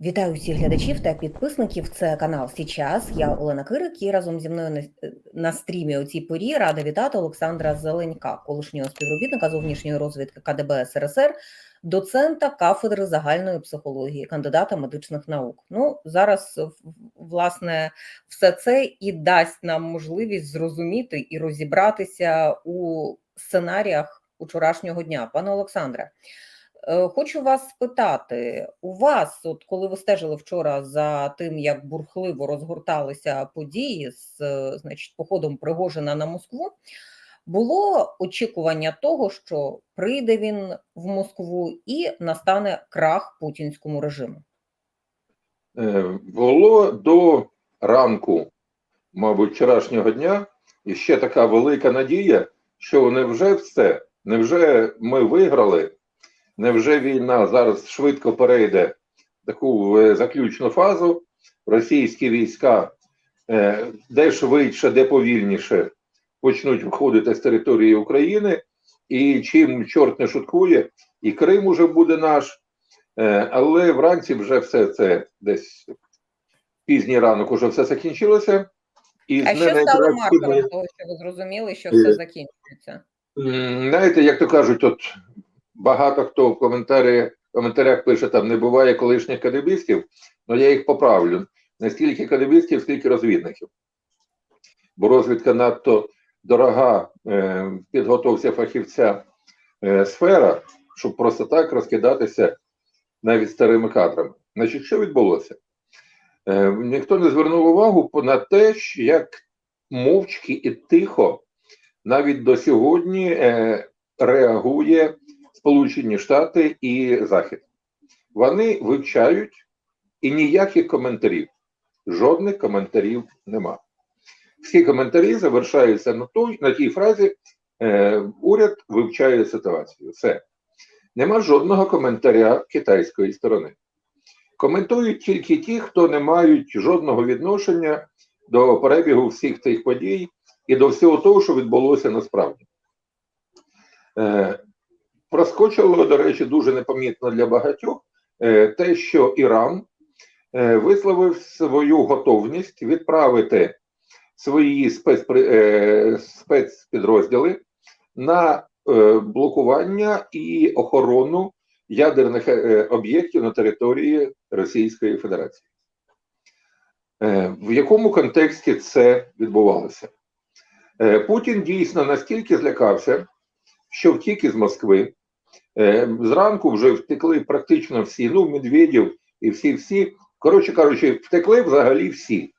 Вітаю всіх глядачів та підписників. Це канал Січас. Я Олена Кирик і разом зі мною на, на стрімі у цій порі рада вітати Олександра Зеленька, колишнього співробітника зовнішньої розвідки КДБ СРСР, доцента кафедри загальної психології, кандидата медичних наук. Ну зараз власне все це і дасть нам можливість зрозуміти і розібратися у сценаріях учорашнього дня. Пане Олександре. Е, хочу вас спитати, у вас, от коли ви стежили вчора за тим, як бурхливо розгорталися події з е, значить, походом Пригожина на Москву, було очікування того, що прийде він в Москву і настане крах путінському режиму? Е, було до ранку, мабуть, вчорашнього дня і ще така велика надія, що невже все, невже ми виграли. Невже війна зараз швидко перейде в таку е, заключну фазу? Російські війська е, де швидше, де повільніше почнуть виходити з території України, і чим чорт не шуткує, і Крим уже буде наш, е, але вранці вже все це десь пізній ранок уже все закінчилося. І а що стало маркером того, що ви зрозуміли, що все закінчується? Знаєте, як то кажуть, от багато хто в коментарі, коментарях пише, там не буває колишніх кадебістів, але я їх поправлю. Не стільки кадебістів, скільки розвідників. Бо розвідка надто дорога е, підготовця фахівця е, сфера, щоб просто так розкидатися навіть старими кадрами. Значить, що відбулося? Е, ніхто не звернув увагу на те, як мовчки і тихо навіть до сьогодні е, реагує Сполучені Штати і Захід. Вони вивчають і ніяких коментарів. Жодних коментарів нема. Всі коментарі завершаються на той, на тій фразі е, уряд вивчає ситуацію. Все. Нема жодного коментаря китайської сторони. Коментують тільки ті, хто не мають жодного відношення до перебігу всіх тих подій і до всього того, що відбулося насправді. Е, Проскочило, до речі, дуже непомітно для багатьох е, те, що Іран е, висловив свою готовність відправити свої. Е, спецпідрозділи на блокування і охорону ядерних об'єктів на території Російської Федерації. В якому контексті це відбувалося? Путін дійсно настільки злякався, що втік із Москви. Е, зранку вже втекли практично всі. Ну, Медведєв і всі-всі. Коротше кажучи, втекли взагалі всі.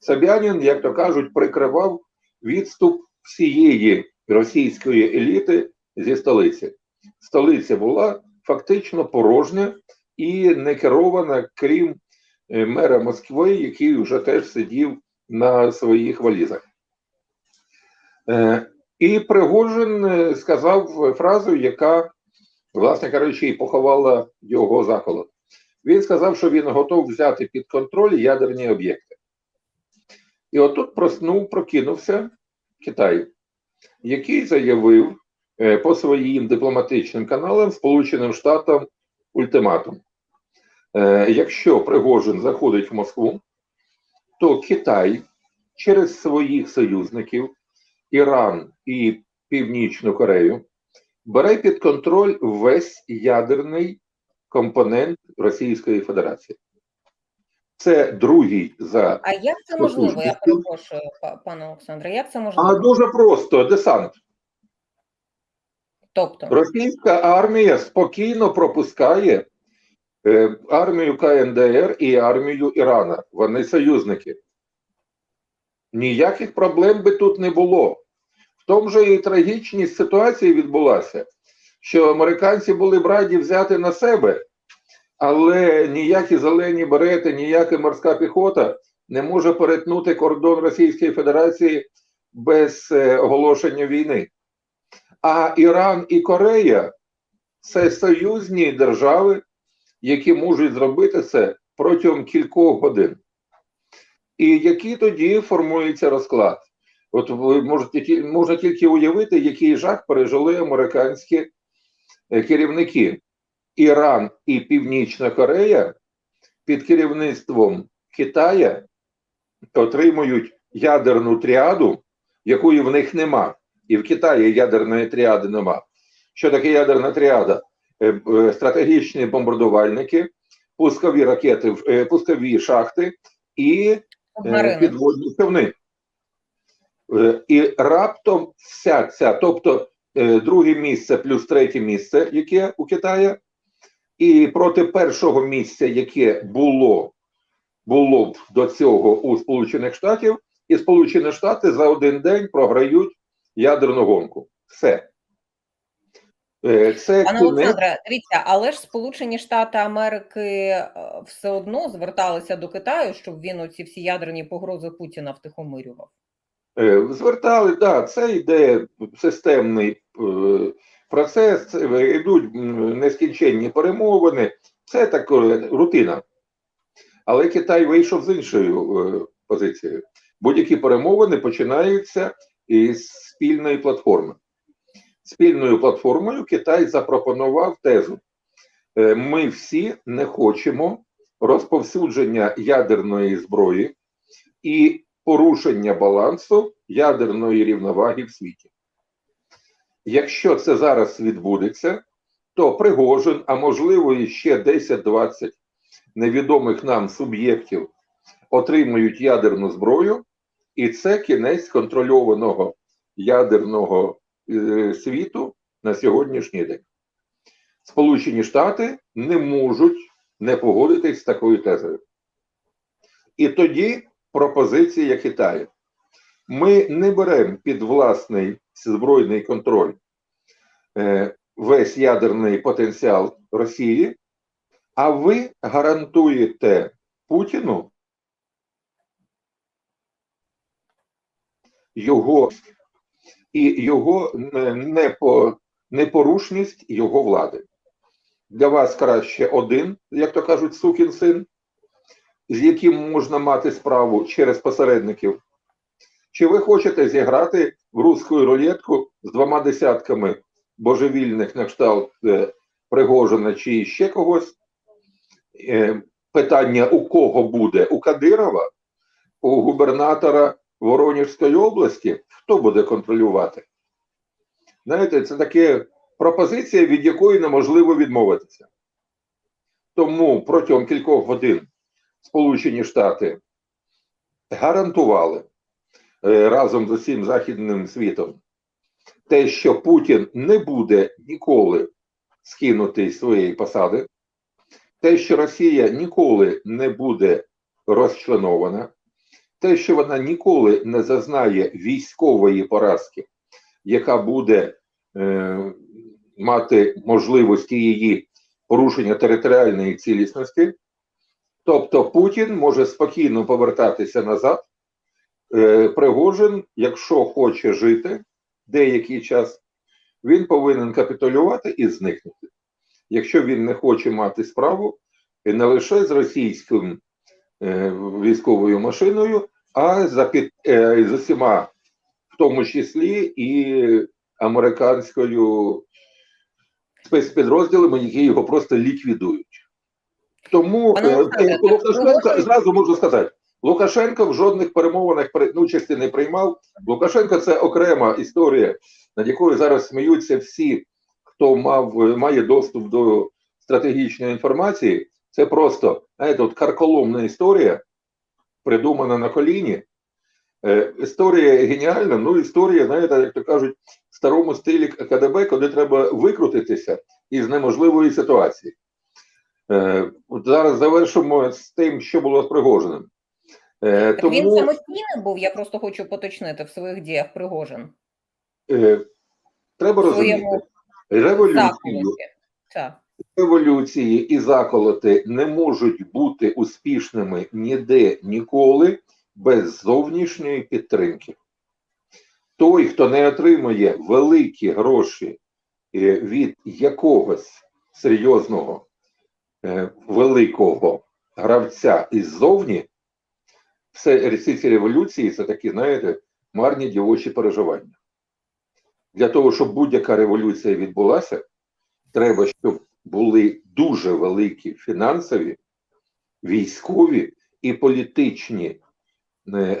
Собянін, як то кажуть, прикривав відступ всієї російської еліти зі столиці. Столиця була фактично порожня і не керована, крім е, мера Москви, який вже теж сидів на своїх валізах. Е, і Пригожин е, сказав фразу, яка, власне кажучи, і поховала його заколот. Він сказав, що він готов взяти під контроль ядерні об'єкти. І отут проснув, прокинувся Китай, який заявив е, по своїм дипломатичним каналам Сполученим Штатам ультиматум. Е, якщо Пригожин заходить в Москву, то Китай через своїх союзників. Іран і Північну Корею, бере під контроль весь ядерний компонент Російської Федерації. Це другий за. А як це можливо? Я перепрошую, пане Олександре, як це можливо? А дуже просто десант. Тобто російська армія спокійно пропускає е, армію КНДР і армію Ірана. Вони союзники. Ніяких проблем би тут не було. Тому же і трагічність ситуації відбулася, що американці були б раді взяти на себе, але ніякі зелені берети, ніяка морська піхота не може перетнути кордон Російської Федерації без е, оголошення війни. А Іран і Корея це союзні держави, які можуть зробити це протягом кількох годин. І який тоді формується розклад? От ви можете можна тільки уявити, який жах пережили американські е, керівники. Іран і Північна Корея під керівництвом Китая отримують ядерну тріаду, якої в них нема. І в Китаї ядерної тріади нема. Що таке ядерна тріада? Е, е, Стратегічні бомбардувальники, пускові ракети, пускові шахти і підводні човни. Е, І раптом вся ця, тобто е, друге місце плюс третє місце, яке у Китаї, і проти першого місця, яке було, було б до цього у Сполучених Штатів, і Сполучені Штати за один день програють ядерну гонку. Все. Е, Це Пане кінець. Олександре, дивіться, але ж Сполучені Штати Америки все одно зверталися до Китаю, щоб він оці всі ядерні погрози Путіна втихомирював. Е, Звертали, да, це йде системний е, процес, це йдуть нескінченні перемовини, це так е, рутина. Але Китай вийшов з іншою позицією. Будь-які перемовини починаються із спільної платформи. Спільною платформою Китай запропонував тезу: ми всі не хочемо розповсюдження ядерної зброї і порушення балансу ядерної рівноваги в світі. Якщо це зараз відбудеться, то Пригожин, а можливо і ще 10-20 невідомих нам суб'єктів отримують ядерну зброю, і це кінець контрольованого ядерного е, світу на сьогоднішній день. Сполучені Штати не можуть не погодитись з такою тезою. І тоді пропозиція Китаю. Ми не беремо під власний збройний контроль е, весь ядерний потенціал Росії, а ви гарантуєте Путіну його і його непорушність його влади. Для вас краще один, як то кажуть, сукін син, з яким можна мати справу через посередників. Чи ви хочете зіграти в русську рулетку з двома десятками божевільних на кшталт е, Пригожина чи ще когось? Е, питання у кого буде? У Кадирова, у губернатора Воронежської області? Хто буде контролювати? Знаєте, це таке пропозиція, від якої неможливо відмовитися. Тому протягом кількох годин Сполучені Штати гарантували е, разом з усім західним світом те, що Путін не буде ніколи скинутий з своєї посади, те, що Росія ніколи не буде розчленована, те, що вона ніколи не зазнає військової поразки, яка буде е, мати можливості її порушення територіальної цілісності. Тобто Путін може спокійно повертатися назад. Е, Пригожин, якщо хоче жити деякий час, він повинен капітулювати і зникнути. Якщо він не хоче мати справу не лише з російським е, військовою машиною, а за під, е, з усіма, в тому числі і американською спецпідрозділами, які його просто ліквідують. Тому Пане е, Лукашенко зразу можу сказати. Лукашенко в жодних перемовинах ну, участі не приймав. Лукашенко це окрема історія, над якою зараз сміються всі, хто мав має доступ до стратегічної інформації. Це просто знаєте, от карколомна історія, придумана на коліні. Е, історія геніальна, ну історія, знаєте, як то кажуть, в старому стилі КДБ, коли треба викрутитися із неможливої ситуації. Е, от зараз завершимо з тим, що було з Пригожиним. Е, Так він самостійним був, я просто хочу поточнити в своїх діях Пригожин. е, треба розуміти, своєму революцію. Так. революції і заколоти не можуть бути успішними ніде ніколи без зовнішньої підтримки. Той, хто не отримує великі гроші від якогось серйозного великого гравця іззовні, все всі ці революції це такі, знаєте, марні дівочі переживання. Для того, щоб будь-яка революція відбулася, треба, щоб були дуже великі фінансові військові і політичні е,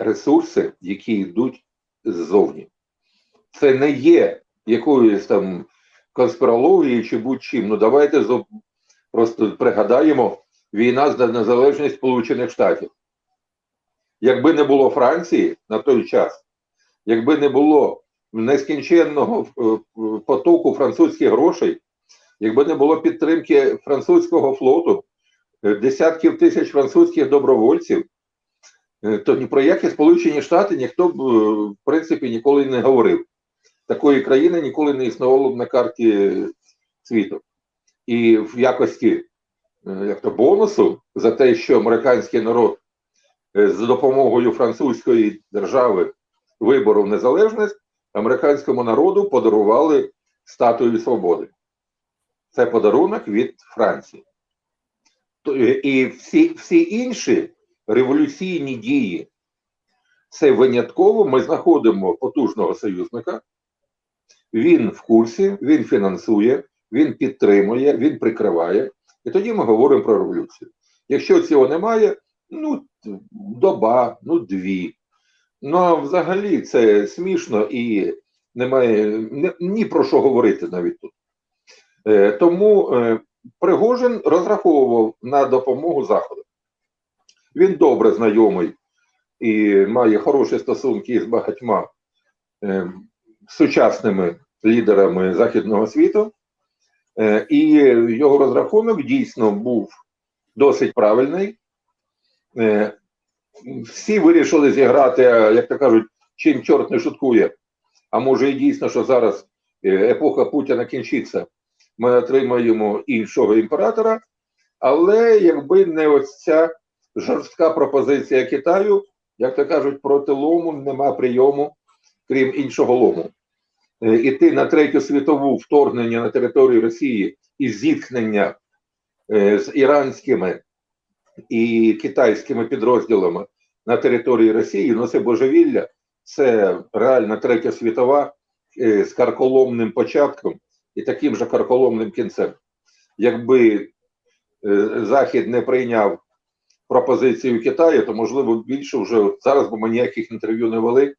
ресурси, які йдуть ззовні. Це не є якоюсь там конспірологією чи будь-чим. Ну давайте просто пригадаємо війна за незалежність Сполучених Штатів. Якби не було Франції на той час, якби не було нескінченного е, потоку французьких грошей, якби не було підтримки французького флоту, е, десятків тисяч французьких добровольців, е, то ні про які Сполучені Штати ніхто б, в принципі, ніколи не говорив. Такої країни ніколи не існувало б на карті світу. І в якості е, як то бонусу за те, що американський народ е, з допомогою французької держави виборов незалежність, американському народу подарували статую свободи. Це подарунок від Франції. Е, І всі, всі інші революційні дії, це винятково ми знаходимо потужного союзника. Він в курсі, він фінансує, він підтримує, він прикриває. І тоді ми говоримо про революцію. Якщо цього немає, ну доба, ну дві. Ну а взагалі це смішно і немає ні, ні про що говорити навіть тут. Е, тому е, Пригожин розраховував на допомогу Заходу. Він добре знайомий і має хороші стосунки з багатьма е, сучасними лідерами Західного світу. Е, і його розрахунок дійсно був досить правильний. Е, всі вирішили зіграти, е, як то кажуть, чим чорт не шуткує. А може і дійсно, що зараз епоха Путіна кінчиться, ми отримаємо іншого імператора. Але якби не ось ця жорстка пропозиція Китаю, як то кажуть, проти лому нема прийому, крім іншого лому. Е, Іти на третю світову вторгнення на територію Росії і зіткнення е, з іранськими і китайськими підрозділами на території Росії, ну це божевілля, це реальна третя світова е, з карколомним початком і таким же карколомним кінцем. Якби Захід не прийняв пропозицію Китаю, то можливо більше вже зараз би ми ніяких інтерв'ю не вели,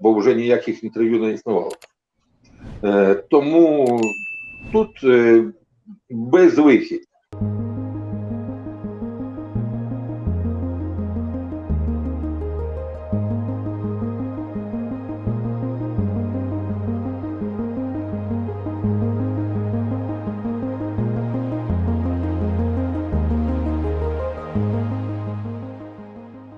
бо вже ніяких інтерв'ю не існувало. Е, тому тут е, безвихідь.